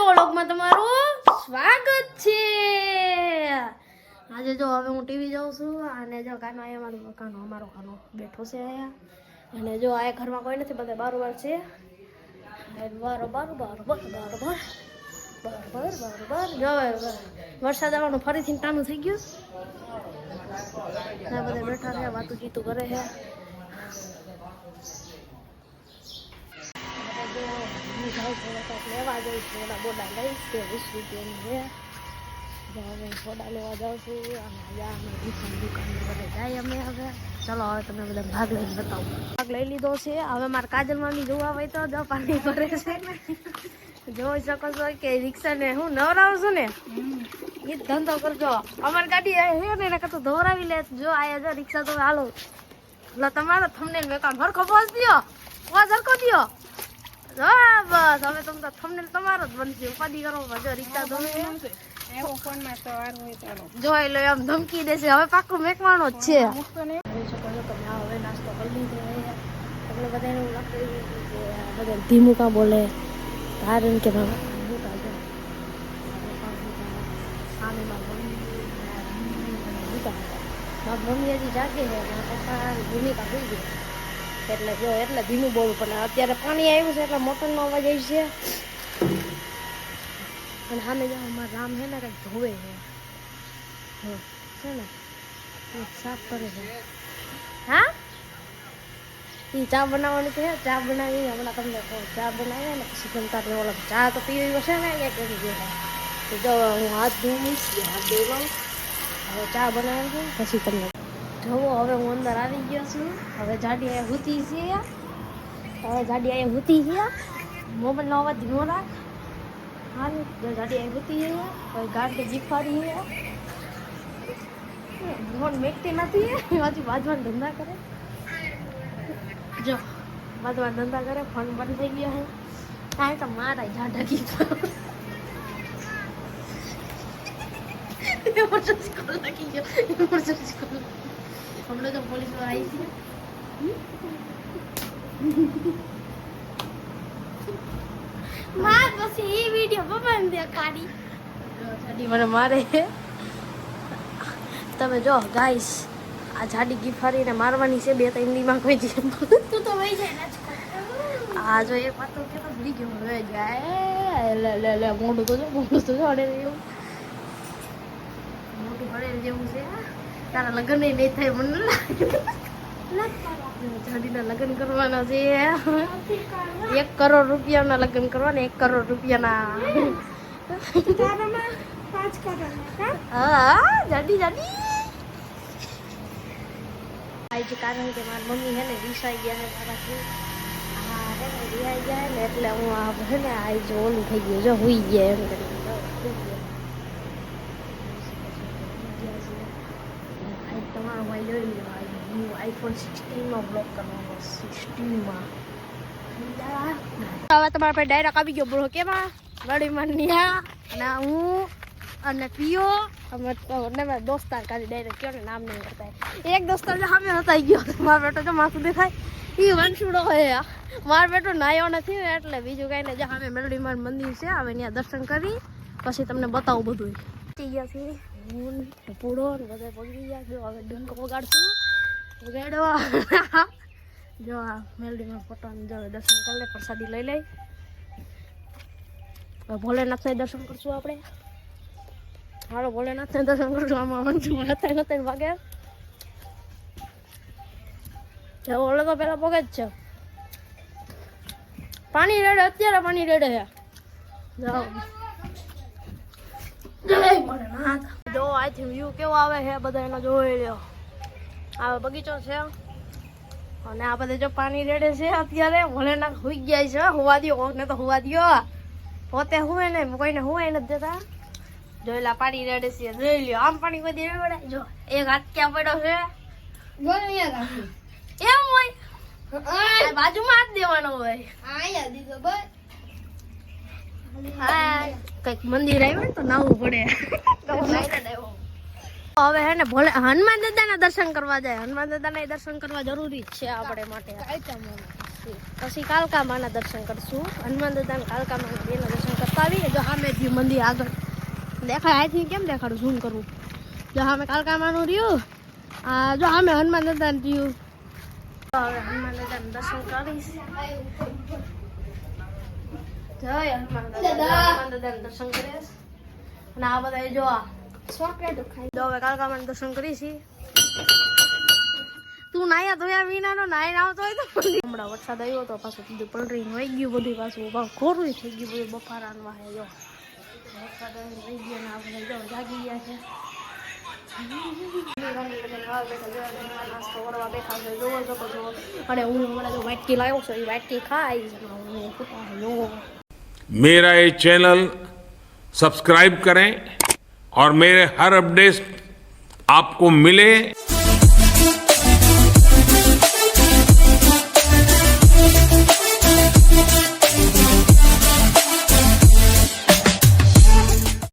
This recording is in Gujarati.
વ્લોગમાં તમારું સ્વાગત છે. આજે જો હવે હું ટીવી જોઉં છું અને જો કાનો અહીંયા મારો, કાનો અમારો કાનો બેઠો છે અહીંયા અને જો આ ઘરમાં કોઈ નથી, બધા બારોબાર છે. બારો બરોબર બરોબર બરોબર બરોબર બાર. બરાબર જો વરસાદ આવવાનું ફરીથી ટાણું થઈ ગયું. બધા બેઠા રહ્યા વાતું જીતું કરે છે. લેવા જઈશ સોડા બોડા લઈશ કે વીસ રૂપિયાની છે જો હવે સોડા લેવા જાઉં છું, અને આજે અમે દુકાન દુકાન બધે જાય અમે હવે. ચલો, હવે તમે બધા ભાગ લઈને બતાવો. ભાગ લઈ લીધો છે. હવે મારે કાજલ મામી જોવા હોય તો જો પાણી ભરે છે. જોઈ શકો છો કે રિક્ષાને હું નવરાવું છું ને? એ ધંધો કરજો. અમારી ગાડી હે ને, એને કરતો દોરાવી લે. જો આયા જો રિક્ષા તો હાલો. એટલે તમારો થમને મેં કામ હરખો પહોંચ દો પહોંચ હરખો દ્યો. બસ. હવે તમે થમને તમારો જ બનશે. ઉપાધિ કરો જો રિક્ષા ધોવે જોઈ લો એમ ધમકી દેશે. હવે પાકું મેકવાનો જ છે. જોઈ શકો છો તમે હવે નાસ્તો કરી લીધો એટલે બધાને એવું લાગતું કે બધા ધીમું કાં બોલે? કારણ કે જો મમ્મી હજી જાગે છે પપ્પા ભૂમિકા ભૂલી ગઈ એટલે જો એટલે ધીમું બોલવું પણ અત્યારે પાણી આવ્યું છે એટલે મોટરનો અવાજ આવી છે. અને સામે જો અમારા રામ છે ને કંઈક ધોવે છે. હા, છે ને? એ સાફ કરે છે. હા? એ ચા બનાવવાની છે ચા બનાવી હમણાં તમને કહું ચા બનાવીએ ને પછી જમતા રહે ઓલા ચા તો પીવી હશે ને એક એની જે તો જો હું હાથ ધોઈશ હાથ ધોઈ હવે ચા બનાવી છે પછી તમને જોવો હવે હું અંદર આવી ગયો છું. હવે જાડી અહીંયા હૂતી છે હવે જાડી અહીંયા હૂતી છે મોબાઈલનો અવાજ ન રાખ. હાલ જાડી અહીંયા હૂતી છે. હવે ગાડી જીફાડી છે. ફોન મેકતી નથી. હજી વાજવાન ધંધા કરે. જો, વાજવાન ધંધા કરે. ફોન બંધ થઈ ગયો છે. કાંઈ તો મારા જાડા ગીતો. ઇમરજન્સી કોલ લાગી ગયો. ઇમરજન્સી કોલ હમણાં તો પોલીસવાળા આવી છે માર પછી એ વિડિયો પપ્પાને દેખાડી જાડી મને મારે તમે જો ગાઈસ આ જાડી ગીફારીને મારવાની છે બે ત્રણ દીમાં કોઈ દી તું તો વહી જાય આ જો એક વાત તો કેતો ભૂલી ગયો હવે જાય લે લે લે મોઢું તો જો મોઢું તો જો અડે એવું મોટું ભરે જેવું છે તારા લગ્ન નહીં થાય મને જાડીના લગ્ન કરવાના છે. એક કરોડ રૂપિયાના લગ્ન કરવાના એક કરોડ રૂપિયાના. હા? જાડી જાડી આજ કારણ કે મારી મમ્મી છે ને રિસાઈ ગયા છે મારાથી હા હે રિહાઈ ગયા ને એટલે હું આ છે ને આજ ઓલું થઈ ગયું જો હુઈ ગયા એમ કરીને જો હુઈ ગયા. આજ તમારો ભાઈ જોઈ લો હું આઈફોન સિક્સટીનમાં બ્લોક કરવાનો સિક્સટીનમાં હવે તમારા પાસે ડાયરેક્ટ આવી ગયો બ્રો કેમાં ગળીમાં નિયા? અને હું અને પીઓ અમે તો ને મારા દોસ્તાર કાઢી ડાયરેક્ટ કયો ને નામ નહીં કરતા એક દોસ્તાર સામે હતાઈ ગયો. મારો બેટો જો માથું દેખાય. એ વંશુડો હોય મારો બેટો નાયો નથી ને એટલે બીજું કાંઈ નહીં. જ્યાં સામે મેલડીમાર મંદિર છે હવે ત્યાં દર્શન કરી પછી તમને બતાવું બધું થઈ ગયા છે. ટપુડો ને બધા પગડી ગયા. જો હવે ડંકો વગાડશું. વગાડો. જો આ મેલડીમાં ફોટો જો દર્શન કરી લે, પ્રસાદી લઈ લઈ ભોલેનાથ ભોલેનાથને દર્શન કરશું આપણે. હાલો, ભોલેનાથને દર્શન કરશું. આમાં વંશુ હતા હતા વાગે. જો તો પેલા પગે જ છે. પાણી રેડે, અત્યારે પાણી રેડે છે. જાઓ જય ભોલેનાથ. જો આથી વ્યૂ કેવો આવે છે બધા એનો જોઈ લ્યો. આ બગીચો છે. અને આ બધે જો પાણી રેડે છે અત્યારે ભોલેનાથ હુઈ ગયા છે હોવા દો કોકને તો હોવા દો પોતે હુએ ને કોઈને હુએ નથી દેતા જોયેલા પાણી રેડે છે જોઈ લ્યો. આમ પાણી દી રેડે જો એક હાથ ક્યાં પડ્યો છે? એમ હોય? બાજુમાં હાથ દેવાનો હોય. હા કંઈક મંદિર આવ્યું ને તો નાવું પડે. હવે હે ને ભોલે હનુમાન દાદાના દર્શન કરવા જાય. હનુમાન દાદાના દર્શન કરવા જરૂરી જ છે આપણે માટે. પછી કાલકા માના દર્શન કરશું. હનુમાન દાદાના કાલકા માના બેના દર્શન કરતા આવીએ. જો સામે થયું મંદિર આગળ. દેખાય અહીંથી કેમ દેખાડું? ઝૂમ કરવું જો સામે કાલકા માનું રહ્યું. આ જો સામે હનુમાન દાદાનું રહ્યું હવે હનુમાન દાદાનું દર્શન કરીશ. જય હનુમાન દાદા દર્શન કરીશ અને આ બધા જો ચોકલેટ ખાઈ. હવે કાલકા માનું દર્શન કરીશ તું નાયા ધોયા વિનાનો નાઈને આવતો હોય તો હમણાં વરસાદ આવ્યો તો પાછું કીધું પલરી વહી ગયું બધું પાછું બહુ ખોરું થઈ ગયું બધું જો. વરસાદ ગયો ને આપણે જો જાગી ગયા છે. જોવો અને હું હમણાં જો વાટકી લાવ્યો છું એ વાટકી ખાઈ. હું ફૂટા જો मेरा ये चैनल सब्सक्राइब करें और मेरे हर अपडेट आपको मिले